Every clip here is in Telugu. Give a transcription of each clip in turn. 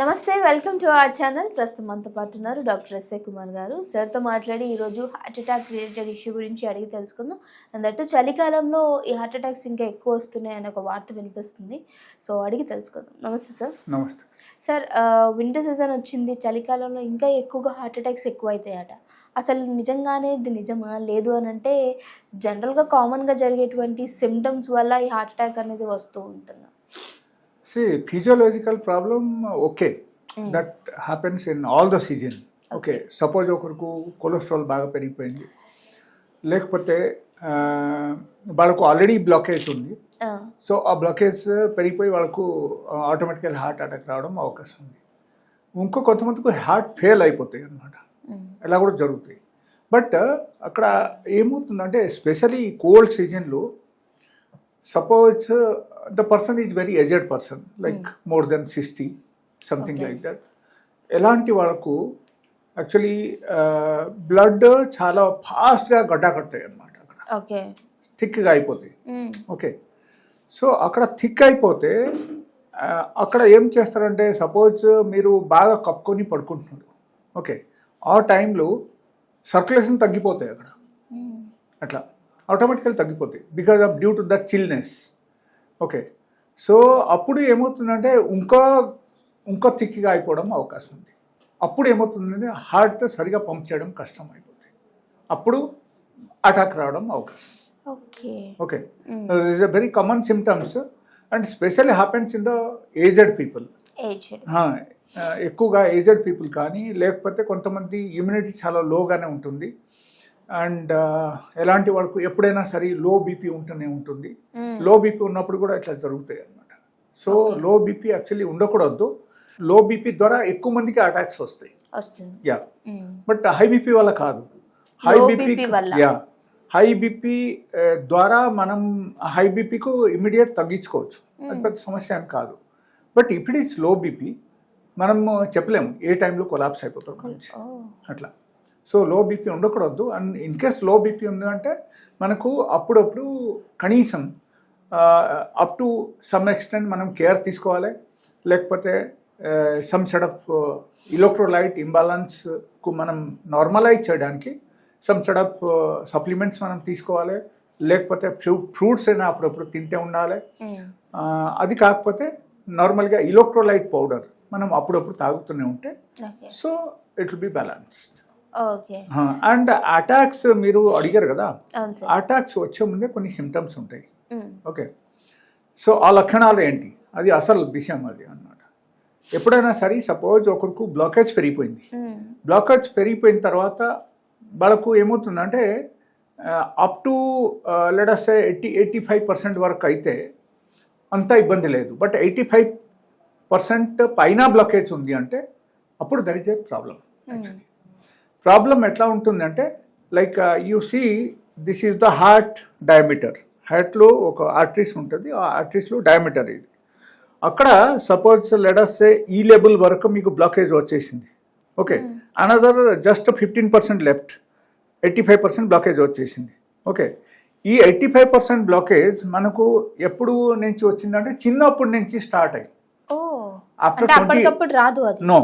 నమస్తే వెల్కమ్ టు అవర్ ఛానల్. ప్రస్తుతం మనతో పాటు ఉన్నారు డాక్టర్ ఎస్ఏ కుమార్ గారు. సార్తో మాట్లాడి ఈరోజు హార్ట్ అటాక్ రిలేటెడ్ ఇష్యూ గురించి అడిగి తెలుసుకుందాం. అందట్టు చలికాలంలో ఈ హార్ట్ అటాక్స్ ఇంకా ఎక్కువ వస్తున్నాయి అనే ఒక వార్త వినిపిస్తుంది. సో అడిగి తెలుసుకుందాం. నమస్తే సార్. నమస్తే. సార్ వింటర్ సీజన్ వచ్చింది. చలికాలంలో ఇంకా ఎక్కువగా హార్ట్ అటాక్స్ ఎక్కువ అవుతాయట అసలు నిజంగానే ఇది నిజమా? లేదు అని అంటే జనరల్గా కామన్గా జరిగేటువంటి సిమ్టమ్స్ వల్ల ఈ హార్ట్ అటాక్ అనేది వస్తూ ఉంటుంది? See, physiological problem, okay. Mm. That happens in all the season. Okay suppose ఒకరికి కొలెస్ట్రాల్ బాగా పెరిగిపోయింది. లేకపోతే వాళ్ళకు ఆల్రెడీ బ్లాకేజ్ ఉంది. సో ఆ బ్లాకేజ్ పెరిగిపోయి వాళ్ళకు ఆటోమేటికల్ హార్ట్ అటాక్ రావడం అవకాశం ఉంది. ఇంకో కొంతమందికి హార్ట్ ఫెయిల్ అయిపోతాయి అన్నమాట. ఉమ్, ఇలా కూడా జరుగుతాయి. బట్ అక్కడ ఏమవుతుందంటే ఎస్పెషలీ కోల్డ్ సీజన్లో suppose the person is very aged person like more than sixty something Okay. Like that ఎలాంటి వాళ్ళకు యాక్చువల్లీ బ్లడ్ చాలా ఫాస్ట్గా గడ్డ కడతాయి అన్నమాట అక్కడ. థిక్గా అయిపోతాయి. Um, okay. సో అక్కడ థిక్ అయిపోతే ఆ, అక్కడ ఏం చేస్తారంటే సపోజ్ మీరు బాగా కప్పుకొని పడుకుంటున్నారు. ఓకే. ఆ టైంలో సర్క్యులేషన్ తగ్గిపోతాయి అక్కడ. ఉమ్, అట్లా. ఆటోమేటికల్ తగ్గిపోతాయి. Because of due to the chillness okay. So అప్పుడు ఏమవుతుందంటే ఇంకా ఇంకా థిక్గా అయిపోవడం అవకాశం ఉంది. అప్పుడు ఏమవుతుందంటే హార్ట్ సరిగా పంప్ చేయడం కష్టం అయిపోతుంది అప్పుడు అటాక్ రావడం అవకాశం. Okay. Is a very common symptoms and specially happens in the aged people ఎక్కువగా ఏజెడ్ పీపుల్ కానీ లేకపోతే కొంతమంది ఇమ్యూనిటీ చాలా లోగానే ఉంటుంది. అండ్ ఎలాంటి వాళ్ళకు ఎప్పుడైనా సరే లో బీపీ ఉంటూనే ఉంటుంది. లో బీపీ ఉన్నప్పుడు కూడా ఇట్లా జరుగుతాయి అన్నమాట. సో. లో బీపీ యాక్చువల్లీ ఉండకూడదు. లో బీపీ ద్వారా ఎక్కువ మందికి అటాక్స్ వస్తాయి. యా బట్ హై బీపీ వల్ల కాదు. High BP. Yeah high BP ద్వారా మనం హై బీపీకు ఇమీడియట్ తగ్గించుకోవచ్చు. అది పెద్ద సమస్య ఏం కాదు. బట్ ఇప్పుడు ఇట్స్లో బీపీ మనం చెప్పలేము. ఏ టైంలో కొలాప్స్ అయిపోతాం అట్లా. సో లో బీపీ ఉండకూడదు. అండ్ ఇన్ కేస్లో బీపీ ఉంది అంటే మనకు అప్పుడప్పుడు కనీసం అప్ టు సమ్ ఎక్స్టెంట్ మనం కేర్ తీసుకోవాలి. లేకపోతే సమ్ సెడ్ ఆఫ్ ఇలక్ట్రోలైట్ ఇంబాలెన్స్కు మనం నార్మలైజ్ చేయడానికి సమ్ సెడ్ ఆఫ్ సప్లిమెంట్స్ మనం తీసుకోవాలి. లేకపోతే ఫ్రూ ఫ్రూట్స్ అయినా అప్పుడప్పుడు తింటే ఉండాలి. అది కాకపోతే నార్మల్గా ఇలక్ట్రోలైట్ పౌడర్ మనం అప్పుడప్పుడు తాగుతూనే ఉంటే so it will be balanced. And attacks మీరు అడిగారు కదా అటాక్స్ వచ్చే ముందే కొన్ని సిమ్టమ్స్ ఉంటాయి. ఓకే. సో ఆ లక్షణాలు ఏంటి? అది అసలు విషయం అది అన్నమాట. ఎప్పుడైనా సరే సపోజ్ ఒకరికి బ్లాకేజ్ పెరిగిపోయింది. బ్లాకేజ్ పెరిగిపోయిన తర్వాత వాళ్ళకు ఏమవుతుందంటే up to let's eighty eighty five percent వరకు అయితే అంత ఇబ్బంది లేదు. బట్ ఎయిటీ ఫైవ్ పర్సెంట్ పైన బ్లాకేజ్ ఉంది అంటే అప్పుడు there is a problem um, problem ఎట్లా ఉంటుందంటే like you see this is the heart diameter హార్ట్లో ఒక ఆర్టరీస్ ఉంటుంది ఆ ఆర్టరీస్లో డయామీటర్ ఇది. అక్కడ సపోజ్ లెడస్ ఈ లెవెల్ వరకు మీకు బ్లాకేజ్ వచ్చేసింది. Okay another just fifteen percent left eighty five percent blockage వచ్చేసింది. ఓకే ఈ ఎయిటీ ఫైవ్ పర్సెంట్ బ్లాకేజ్ మనకు ఎప్పుడు నుంచి వచ్చిందంటే చిన్నప్పటి నుంచి స్టార్ట్ అయ్యి ఓ. After అంటే 20 అప్పటికప్పుడు రాదు అది. No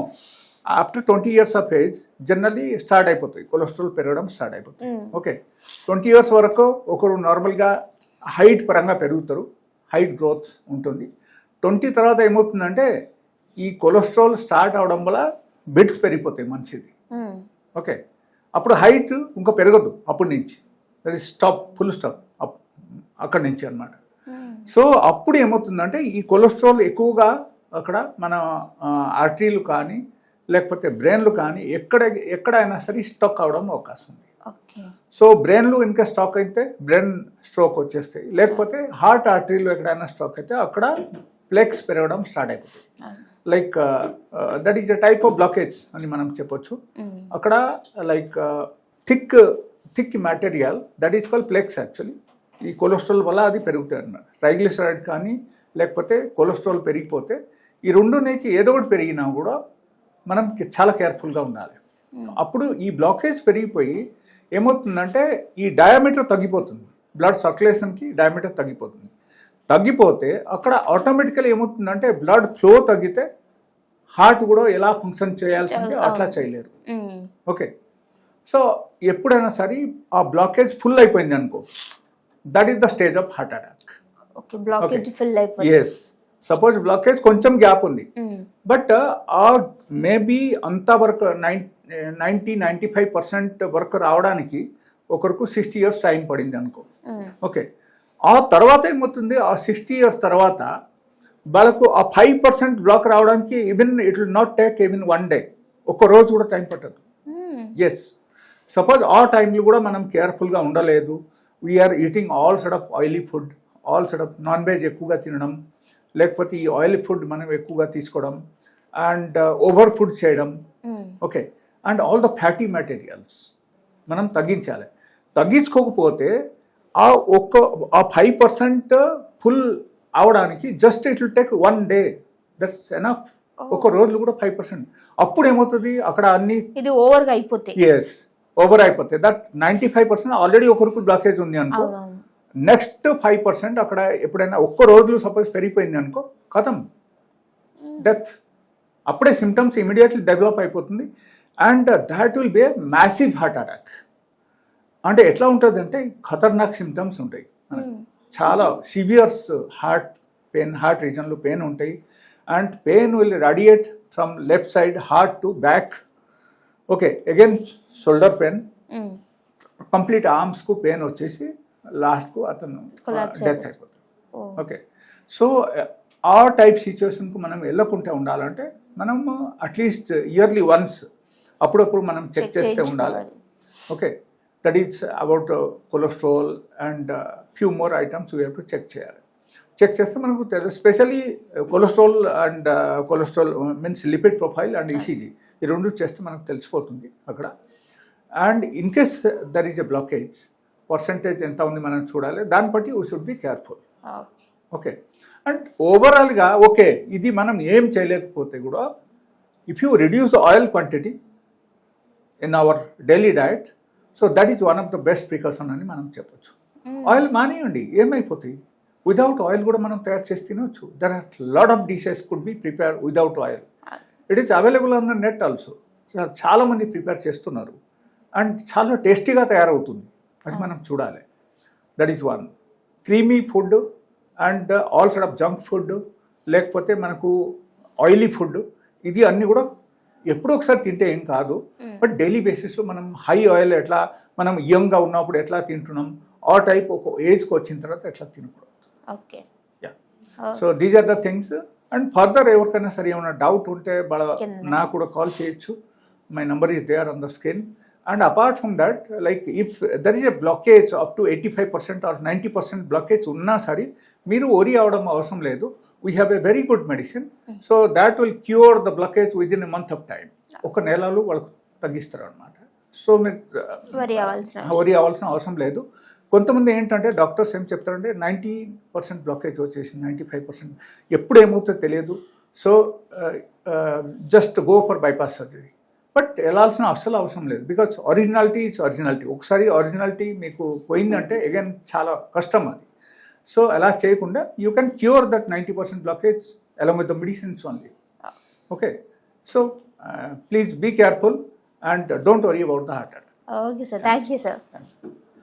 after twenty years of age generally start అయిపోతాయి. కొలెస్ట్రాల్ పెరగడం స్టార్ట్ అయిపోతుంది ఓకే ట్వంటీ ఇయర్స్ వరకు ఒకరు నార్మల్గా హైట్ పరంగా పెరుగుతారు. హైట్ గ్రోత్ ఉంటుంది. ట్వంటీ తర్వాత ఏమవుతుందంటే ఈ కొలెస్ట్రాల్ స్టార్ట్ అవడం వల్ల బిడ్స్ పెరిగిపోతాయి మనిషిది. ఓకే అప్పుడు హైట్ ఇంకా పెరగదు అప్పటి నుంచి. That is stop full stop అక్కడి నుంచి అన్నమాట. ఉమ్, సో అప్పుడు ఏమవుతుందంటే ఈ కొలెస్ట్రాల్ ఎక్కువగా అక్కడ మన ఆర్టరీలు కానీ లేకపోతే బ్రెయిన్లు కానీ ఎక్కడ ఎక్కడైనా సరే స్టాక్ అవడం అవకాశం ఉంది. సో బ్రెయిన్లు ఇంకా స్టాక్ అయితే బ్రెయిన్ స్ట్రోక్ వచ్చేస్తాయి లేకపోతే హార్ట్ ఆర్టరీలు ఎక్కడైనా స్టాక్ అయితే అక్కడ ప్లెక్స్ పెరగడం స్టార్ట్ అయిపోతుంది. Like that is a type of blockage అని మనం చెప్పొచ్చు. అక్కడ like thick thick material that is call plaques actually. ఈ కొలెస్ట్రాల్ వల్ల అది పెరుగుతాయి అన్నమాట. ట్రైగ్లిసరైడ్ కానీ లేకపోతే కొలెస్ట్రాల్ పెరిగిపోతే ఈ రెండు నుంచి ఏదో ఒకటి పెరిగినా కూడా మనం చాలా కేర్ఫుల్గా ఉండాలి. అప్పుడు ఈ బ్లాకేజ్ పెరిగిపోయి ఏమవుతుందంటే ఈ డయామీటర్ తగ్గిపోతుంది. బ్లడ్ సర్క్యులేషన్కి డయామీటర్ తగ్గిపోతుంది. తగ్గిపోతే అక్కడ ఆటోమేటికల్ ఏమవుతుందంటే బ్లడ్ ఫ్లో తగ్గితే హార్ట్ కూడా ఎలా ఫంక్షన్ చేయాల్సింది అట్లా చేయలేరు. ఓకే. సో ఎప్పుడైనా సరే ఆ బ్లాకేజ్ ఫుల్ అయిపోయింది అనుకో. That is the stage of heart attack yes suppose blockage కొంచెం గ్యాప్ ఉంది. బట్ ఆ మేబీ అంత వరకు nine ninety ninety five percent వరకు రావడానికి ఒకరికి సిక్స్టీ ఇయర్స్ టైం పడింది అనుకో. ఓకే ఆ తర్వాత ఏమవుతుంది? ఆ సిక్స్టీ ఇయర్స్ తర్వాత వాళ్ళకు ఆ ఫైవ్ పర్సెంట్ బ్లాక్ రావడానికి even it will not take even one day ఒక్క రోజు కూడా టైం పట్టదు. ఎస్ సపోజ్ ఆ టైంలో కూడా మనం కేర్ఫుల్గా ఉండలేదు. We're eating all side of oily food all side of non veg ఎక్కువగా తినడం. లేకపోతే ఈ ఆయిలీ ఫుడ్ మనం ఎక్కువగా తీసుకోవడం అండ్ ఓవర్ ఫుడ్ చేయడం. Okay and all the fatty materials మనం తగ్గించాలి. తగ్గించుకోకపోతే ఆ ఒక్క ఆ ఫైవ్ పర్సెంట్ ఫుల్ అవడానికి just it will take one day that's enough ఒక రోజులు కూడా ఫైవ్ పర్సెంట్ అప్పుడు ఏమవుతుంది? అక్కడ అన్ని ఇది ఓవర్గా అయిపోతే ఎస్ ఓవర్ అయిపోతాయి. That ninety five percent already ఒకరికి బ్లాకేజ్ ఉంది అనుకో నెక్స్ట్ ఫైవ్ పర్సెంట్ అక్కడ ఎప్పుడైనా ఒక్క రోజులు సపోజ్ పెరిగిపోయింది అనుకో కథం. డెత్ అప్పుడే సిమ్టమ్స్ ఇమీడియట్లీ డెవలప్ అయిపోతుంది. And that will be a massive heart attack అంటే ఎట్లా ఉంటుంది అంటే ఖతర్నాక్ సిమ్టమ్స్ ఉంటాయి. మనకి. చాలా సివియర్స్ హార్ట్ పెయిన్ హార్ట్ రీజన్లో పెయిన్ ఉంటాయి. And pain will radiate from left side heart to back okay again shoulder pain. Complete ఆర్మ్స్కు pain వచ్చేసి లాస్ట్కు అతను డెత్ అయిపోతుంది. ఓ. ఓకే సో ఆ టైప్ సిచ్యువేషన్కు మనం వెళ్ళకుండా ఉండాలంటే మనం అట్లీస్ట్ ఇయర్లీ వన్స్ అప్పుడప్పుడు మనం చెక్ చేస్తే ఉండాలి. Okay that is about cholesterol and few more items we to check చేయాలి. చెక్ చేస్తే మనకు తెలుసు specially cholesterol and cholesterol means lipid profile and ECG ఈ రెండు చేస్తే మనకు తెలిసిపోతుంది అక్కడ. And in case there is a blockage percentage ఎంత ఉంది మనం చూడాలి. దాన్ని బట్టి we should be careful okay. And ఓవరాల్గా ఓకే ఇది మనం ఏం చేయలేకపోతే కూడా if you reduce the oil quantity in our daily diet so that is one of the best precaution అని మనం చెప్పొచ్చు. ఆయిల్ మానేయండి ఏమైపోతాయి? వితౌట్ ఆయిల్ కూడా మనం తయారు చేసి తినవచ్చు there are lot of dishes could be prepare without oil it is available on the net also చాలామంది ప్రిపేర్ చేస్తున్నారు. అండ్ చాలా టేస్టీగా తయారవుతుంది. అది మనం చూడాలి. That is one creamy food and all side of junk food లేకపోతే మనకు ఆయిలీ ఫుడ్ ఇది అన్నీ కూడా ఎప్పుడో ఒకసారి తింటే ఏం కాదు. బట్ డైలీ బేసిస్లో మనం హై ఆయిల్ ఎట్లా మనం యంగ్గా ఉన్నప్పుడు ఎట్లా తింటున్నాం ఆ టైప్ ఒక ఏజ్కి వచ్చిన తర్వాత ఎట్లా తినకూడదు. Okay. Yeah so these are the things and further ఎవరికైనా సరే ఏమైనా డౌట్ ఉంటే కింద. నాకు కూడా కాల్ చేయొచ్చు. My number is there on the screen and apart from that like if there is a blockage up to eighty five percent or ninety percent blockage ఉన్నా సరే మీరు ఓరి అవడం అవసరం లేదు. We have a very good medicine so that will cure the blockage within a month of time ఒక నెలలో వాళ్ళకు తగ్గిస్తారు అనమాట సో మీరు వరి అవ్వాల్సిన వరి అవ్వాల్సిన అవసరం లేదు. కొంతమంది ఏంటంటే డాక్టర్స్ ఏం చెప్తారంటే నైంటీ పర్సెంట్ బ్లాకేజ్ వచ్చేసి నైంటీ ఫైవ్ పర్సెంట్ ఎప్పుడు ఏమవుతుందో తెలియదు. So just go for bypass surgery but వెళ్ళాల్సిన అస్సలు అవసరం లేదు. బికాజ్ ఒరిజినాలిటీ ఇస్ ఒరిజినాలిటీ ఒకసారి ఒరిజినాలిటీ మీకు పోయిందంటే అగైన్ చాలా కష్టం అది. సో అలా చేయకుండా you can cure that ninety percent blockage along with the medicines only okay so please be careful and don't worry about the heart attack okay sir thank you sir